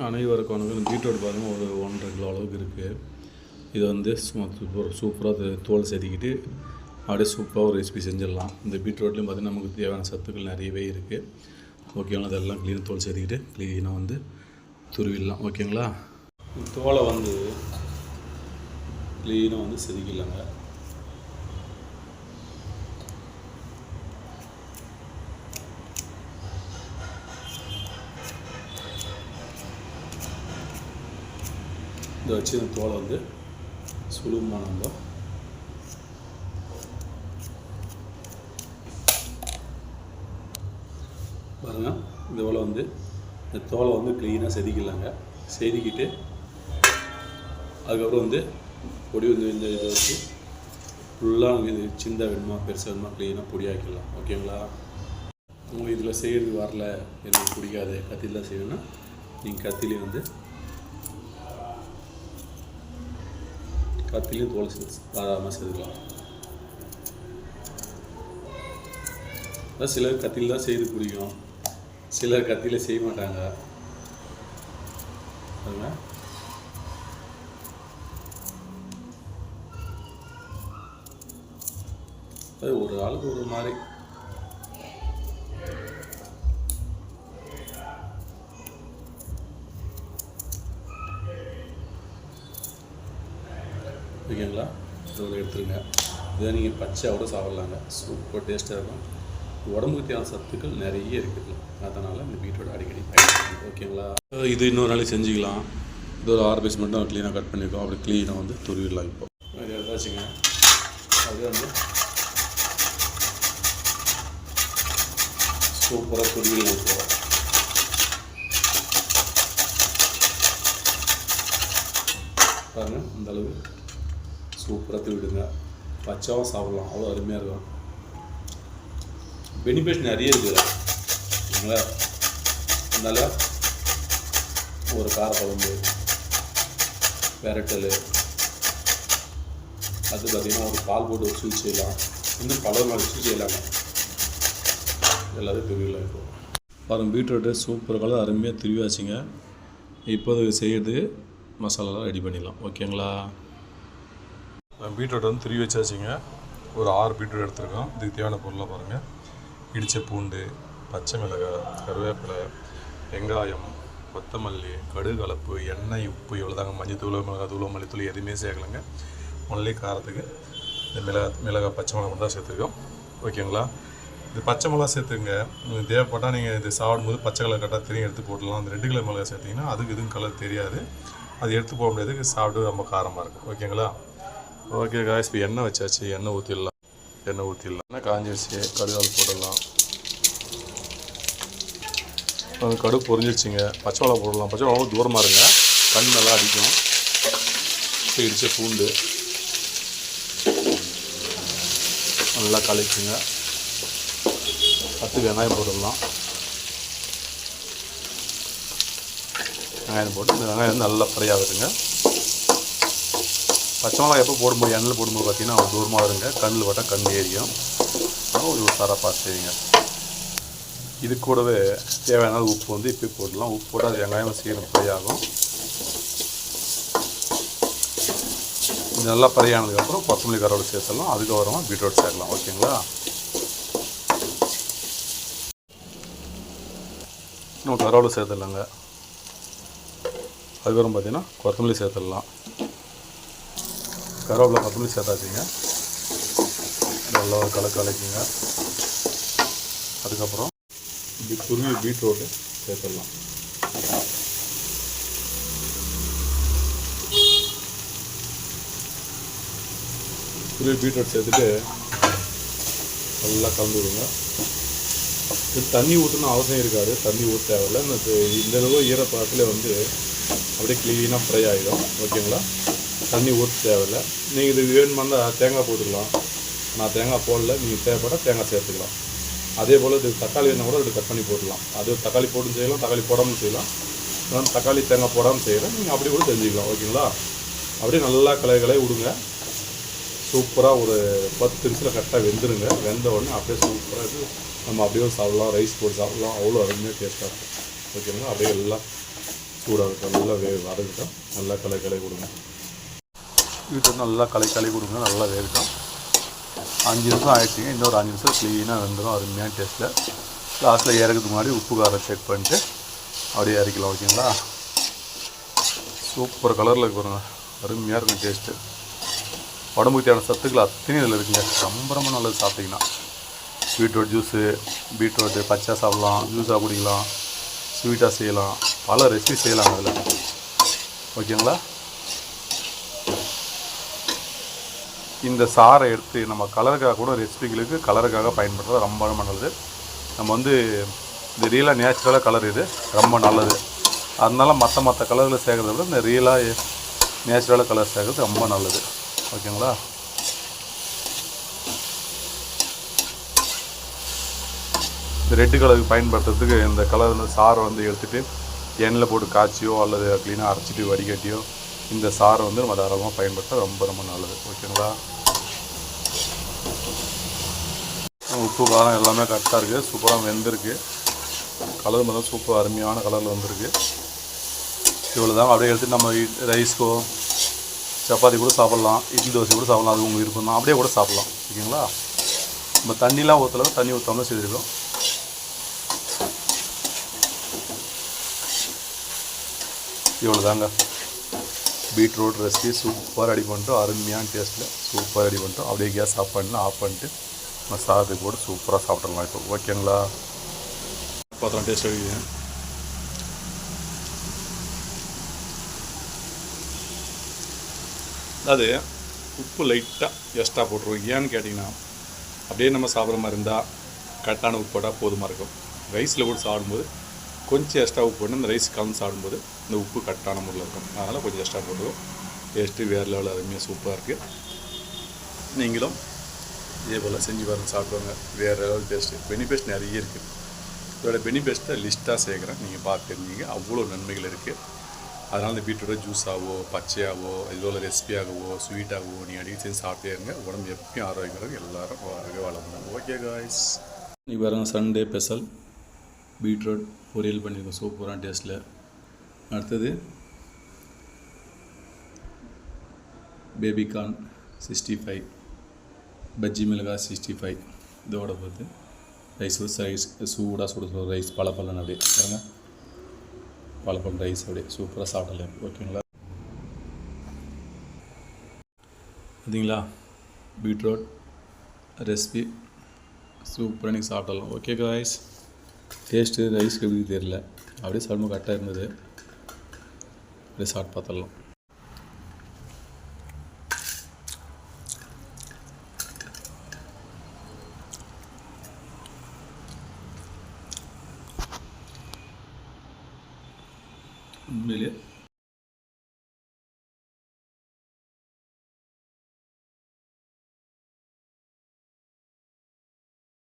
அனைவருக்கும் வணக்கம். பீட்ரூட் பாருங்கள் ஒரு ஒன்றரை கிலோ அளவுக்கு இருக்குது இது வந்து சும்மா சூப்பர் சூப்பராக தோல் செதுக்கிட்டு அப்படியே சூப்பராக ஒரு ரெசிபி செஞ்சிடலாம். இந்த பீட்ரூட்லேயும் பார்த்தீங்கன்னா நமக்கு தேவையான சத்துக்கள் நிறையவே இருக்குது ஓகேங்களா அதெல்லாம் க்ளீனாக தோல் செதுக்கிட்டு க்ளீனாக வந்து துருவிடலாம். ஓகேங்களா தோலை வந்து க்ளீனாக வந்து செதுக்கிடலாங்க. இதை வச்சு இந்த தோலை வந்து சுழுமா நம்ம. பாருங்க இந்த தோலை வந்து இந்த தோலை வந்து க்ளீனாக செதுக்கிடலாங்க. செதுக்கிட்டு அதுக்கப்புறம் வந்து பொடி வந்து இந்த இதை வச்சு ஃபுல்லாக இது சின்ன வேணுமா பெருசாக வேணுமா க்ளீனாக பொடியாக்கிடலாம் ஓகேங்களா உங்களுக்கு இதில் செய்கிறது வரல எனக்கு பிடிக்காது. கத்திலாம் செய்யணும்னா நீங்கள் கத்திலே வந்து கத்திலையும் தோல் தாராளமாக செதுக்கலாம் அதான் சிலர் கத்தியில் தான் செய்து பிடிக்கும் சிலர் கத்தியில் செய்ய மாட்டாங்க. பாருங்க. அது ஒரு ஆளுக்கு ஒரு மாதிரி. ஓகேங்களா இதோட எடுத்துருங்க. இதை நீங்கள் பச்சையோட சாப்பிட்லாங்க. சூப்பர் டேஸ்ட்டாக இருக்கும். உடம்புக்கு தேவையான சத்துக்கள் நிறைய இருக்குது. அதனால் இந்த பீட்ரூட் அடிக்கடி பயன்படுத்துங்க ஓகேங்களா? இது இன்னொரு நாளைக்கு செஞ்சுக்கலாம். இது ஒரு ஆறு பீஸ் மட்டும் க்ளீனாக கட் பண்ணியிருக்கோம் அப்படி க்ளீனாக வந்து துருவிடலாம் இப்போ. அது எடுத்தாச்சுங்க. அப்படியே வந்து சூப்பராக துருவிடலாம் இப்போ. பாருங்கள் இந்த சூப்பராக திருவிடுங்க பச்சாவும் சாப்பிடலாம். அவ்வளோ அருமையாக இருக்கும். பெனிஃபிட் நிறைய இருக்குது சரிங்களா அதனால் ஒரு காரக்குழம்பு பெரட்டல் அது பார்த்திங்கன்னா ஒரு பால் போட்டு ஒரு ஸ்வீட் செய்யலாம். இன்னும் பல மாதிரி ஸ்வீட் செய்யலாங்க. எல்லாத்தையும் திருவிழா இருக்கும் பாருங்கள் பீட்ரூட்டு சூப்பர் கலர் அருமையாக திருவியாச்சுங்க. இப்போது செய்யறது மசாலாலாம் ரெடி பண்ணிடலாம். ஓகேங்களா? பீட்ரூட் வந்து திருவி வச்சாச்சுங்க. ஒரு ஆறு பீட்ரூட் எடுத்துருக்கோம். இதுக்கு தேவையான பொருளாக பாருங்கள் இடித்த பூண்டு பச்சை மிளகாய் கருவேப்பிலை வெங்காயம் கொத்தமல்லி கடுகு கலப்பு எண்ணெய் உப்பு இவ்வளோ தாங்க மஞ்சள் தூள் மிளகாய் தூள் மல்லித்தூள் எதுவுமே சேர்க்கலைங்க. ஒன்லி காரத்துக்கு இந்த மிளகா மிளகாய் பச்சை மிளகா மட்டும் தான் சேர்த்துருக்கோம். ஓகேங்களா? இது பச்சை மிளகா சேர்த்துங்க தேவைப்பட்டால் நீங்கள் இது சாப்பிடும்போது பச்சை கலர் கரெக்டாக தெரியும் எடுத்து போட்டுடலாம். அந்த ரெண்டு கிலோ மிளகா சேர்த்திங்கன்னா அதுக்கு இதுவும் கலர் தெரியாது. அது எடுத்து போக முடியாது. சாப்பிட்டு ரொம்ப காரமாக இருக்கும். ஓகேங்களா? ஓகே காய்ஸ் இப்போ எண்ணெய் வச்சாச்சு. எண்ணெய் ஊற்றிடலாம் எண்ணெய் ஊற்றிடலாம் எண்ணெய் காஞ்சிருச்சு. கடுகால் போடலாம். அது கடுகு பொரிஞ்சிருச்சுங்க. பச்சை மிளகா போடலாம். பச்சை மிளகா தூரமாக இருங்க. கண் நல்லா அடிக்கும். இடிச்ச பூண்டு. நல்லா கலக்குங்க. பத்து வெங்காயம் போட்டுடலாம் வெங்காயம் போட்டு இந்த வெங்காயம் நல்லா ஃப்ரை ஆகுதுங்க. பச்சை மிளகா எப்போ போடும்போது எண்ணெயில் போடும்போது பார்த்தீங்கன்னா அவங்க தூரமாக வருங்க. கண்ணில் பட்டால் கண் ஏரியும் ஒரு உஷாராக பார்த்து செய்யுங்க. இது கூடவே தேவையான உப்பு வந்து இப்போ போடலாம் உப்பு போட்டால் அது வெங்காயம் சீக்கிரம் ஃப்ரை ஆகும். இது நல்லா ஃப்ரை ஆனதுக்கப்புறம் கொத்தமல்லி கரோடு சேர்த்துடலாம். அதுக்கப்புறமா பீட்ரூட் சேர்க்கலாம். ஓகேங்களா? இன்னும் கரோடு சேர்த்துடலாங்க. அதுக்கப்புறம் பார்த்தீங்கன்னா கொத்தமல்லி சேர்த்துடலாம். கருவேப்பிலை கொத்தமல்லி சேர்த்தாச்சுங்க. நல்லா கலக்க கலக்கு அதுக்கப்புறம் இப்படி துருவி பீட்ரூட்டு சேர்த்துடலாம். துருவி பீட்ரூட் சேர்த்துட்டு நல்லா கலந்து விடுங்க இது தண்ணி ஊற்றணும் அவசியம் இருக்காது. தண்ணி ஊற்ற தேவையில்ல. இந்த இந்த அளவு ஈரப்பதத்தில் வந்து அப்படியே க்ளீனாக ஃப்ரை ஆகிடும் ஓகேங்களா? தண்ணி ஊற்ற தேவையில்ல. நீங்கள் இது வேணுமா இருந்தால் தேங்காய் போட்டுக்கலாம். நான் தேங்காய் போடல. நீங்கள் தேவைப்பட்டால் தேங்காய் சேர்த்துக்கலாம். அதே போல் இது தக்காளி வேணால் கூட இது கட் பண்ணி போட்டுக்கலாம். அது தக்காளி போட்டும் செய்யலாம் தக்காளி போடாமல் செய்யலாம். நான் தக்காளி தேங்காய் போடாமல் செய்கிறேன் நீங்கள் அப்படி கூட தெரிஞ்சுக்கலாம் ஓகேங்களா? அப்படியே நல்லா கலை கலை விடுங்க. சூப்பராக ஒரு பத்து நிமிஷத்தில் கரெக்டாக வெந்துருங்க. வெந்த உடனே அப்படியே சூப்பராக இது நம்ம அப்படியே சாப்பிடலாம். ரைஸ் போட்டு சாப்பிடலாம். அவ்வளோ அருமையாக டேஸ்ட்டாக இருக்கும். ஓகேங்களா? அப்படியே எல்லாம் சூடாக நல்லா வே வதக்கிட்டோம் நல்லா கலை கலை கொடுங்க வீட்டு நல்லா கலை கலை கொடுங்க நல்லா வேகட்டும். அஞ்சு நிமிஷம் ஆகிடுச்சிங்க இன்னொரு அஞ்சு நிமிஷம் க்ளீனாக வந்துடும் அருமையான டேஸ்ட்டில் லாஸ்ட்டில் இறக்கிறதுக்கு முன்னாடி உப்பு காரம் செக் பண்ணிட்டு அப்படியே இறக்கலாம் ஓகேங்களா? சூப்பர் கலரில் இருக்கு அருமையாக இருக்கும் டேஸ்ட்டு உடம்புக்கு தேவையான சத்துக்கள் அத்தனையும் இதில் இருக்குங்க. ரொம்ப ரொம்ப நல்லது சாப்பிட்டீங்கன்னா. பீட்ரூட் ஜூஸு பீட்ரூட்டு பச்சை சாப்பிட்லாம் ஜூஸாக குடிக்கலாம் ஸ்வீட்டாக செய்யலாம். பல ரெசிபி செய்யலாம் அதில் ஓகேங்களா? இந்த சாறை எடுத்து நம்ம கலருக்காக கூட ரெசிபிகளுக்கு கலருக்காக பயன்படுத்துறது ரொம்ப ரொம்ப நல்லது. நம்ம வந்து இந்த ரியலாக நேச்சுரலாக கலர் இது ரொம்ப நல்லது. அதனால் மற்ற மற்ற கலரில் சேர்க்குறத விட இந்த ரியலாக நேச்சுரலாக கலர் சேர்க்குறது ரொம்ப நல்லது. ஓகேங்களா? இந்த ரெட்டு கலருக்கு பயன்படுத்துறதுக்கு இந்த கலர் வந்து சாறை வந்து எடுத்துகிட்டு எண்ணெயில் போட்டு காய்ச்சியோ அல்லது க்ளீனாக அரைச்சிட்டு வடிகட்டியோ இந்த சாறை வந்து நம்ம தாராளமாக பயன்படுத்த ரொம்ப ரொம்ப நல்லது. ஓகேங்களா? உப்பு காரம் எல்லாமே கரெக்டாக இருக்குது சூப்பராக வெந்திருக்கு. கலர் மட்டும் சூப்பர் அருமையான கலரில் வந்திருக்கு. இவ்வளோ தான் அப்படியே எடுத்து நம்ம ரைஸ்க்கோ சப்பாத்தி கூட சாப்பிட்லாம். இட்லி தோசை கூட சாப்பிட்லாம். அது உங்களுக்கு விருப்பம் தான் அப்படியே கூட சாப்பிட்லாம். ஓகேங்களா? நம்ம தண்ணிலாம் ஊற்றலாம் தண்ணி ஊற்றாமல் செய்திருக்கோம். இவ்வளோ தாங்க பீட்ரூட் ரெசிபி சூப்பர் ரெடி பண்ணிட்டோம். அருமையான டேஸ்ட்டில் சூப்பர் ரெடி பண்ணிட்டோம். அப்படியே கேஸ் ஆஃப் பண்ணலாம் ஆஃப் பண்ணிட்டு நம்ம சாதத்துக்கு கூட சூப்பராக சாப்பிட்றலாம் இப்போ. ஓகேங்களா? பார்த்தலாம் டேஸ்ட் அடிக்குது அது உப்பு லைட்டாக எக்ஸ்ட்ரா போட்டுருவோம். ஏன்னு கேட்டிங்கன்னா அப்படியே நம்ம சாப்பிட்ற மாதிரி இருந்தால் கரெக்டான உப்பு போட்டால் போதுமாக இருக்கும். ரைஸில் கூட சாப்பிடும்போது கொஞ்சம் எக்ஸ்ட்ரா உப்பு போட்டு அந்த ரைஸ் கலந்து சாப்பிடும்போது இந்த உப்பு கரெக்டான முறையில் இருக்கும். அதனால் கொஞ்சம் எக்ஸ்ட்ரா போட்டுருவோம் டேஸ்ட்டு வேறு லெவலில் அருமையாக சூப்பராக இருக்குது நீங்களும் இதே போல் செஞ்சு பாருங்கள் சாப்பிடுவாங்க வேறு லெவல் டேஸ்ட்டு பெனிஃபிட்ஸ் நிறைய இருக்குது இதோட பெனிஃபிட்ஸை லிஸ்ட்டாக சேர்க்குறேன். நீங்கள் பார்த்து அவ்வளோ நன்மைகள் இருக்குது அதனால் இந்த பீட்ரூட்டை ஜூஸாகவோ பச்சையாகவோ இதுபோல் ரெசிபியாகவோ ஸ்வீட்டாகவோ நீங்கள் அடிக்கடி செஞ்சு சாப்பிட்டே இருங்க. உடம்பு எப்பயும் ஆரோக்கியம் எல்லோரும் ஆரோக்கியம் வளர்ந்தாங்க ஓகே காய்ஸ் இன்றைக்கி பாருங்கள் சண்டே ஸ்பெஷல் பீட்ரூட் பொரியல் பண்ணியிருக்கோம். சூப்பரான டேஸ்ட்டில் அடுத்தது பேபிகார்ன் சிக்ஸ்டி ஃபைவ் பஜ்ஜி மிளகாய் சிக்ஸ்டி ஃபைவ். இதோட பார்த்து ரைஸ் ரைஸ் சூடாக சுட சுட ரைஸ் பழப்பழம் அப்படியே பாருங்க. பழப்பழம் ரைஸ் அப்படியே சூப்பராக சாப்பிடலாம். ஓகேங்களா? பார்த்தீங்களா? Beetroot recipe. சூப்பராக நீங்கள் சாப்பிடலாம். ஓகே காய்ஸ் டேஸ்ட்டு ரைஸ்க்கு எப்படி தெரில அப்படியே சாப்பிடும் கரெக்டாக இருந்தது. அப்படியே சாப்பிட்டு பார்த்துடலாம். உண்மையிலே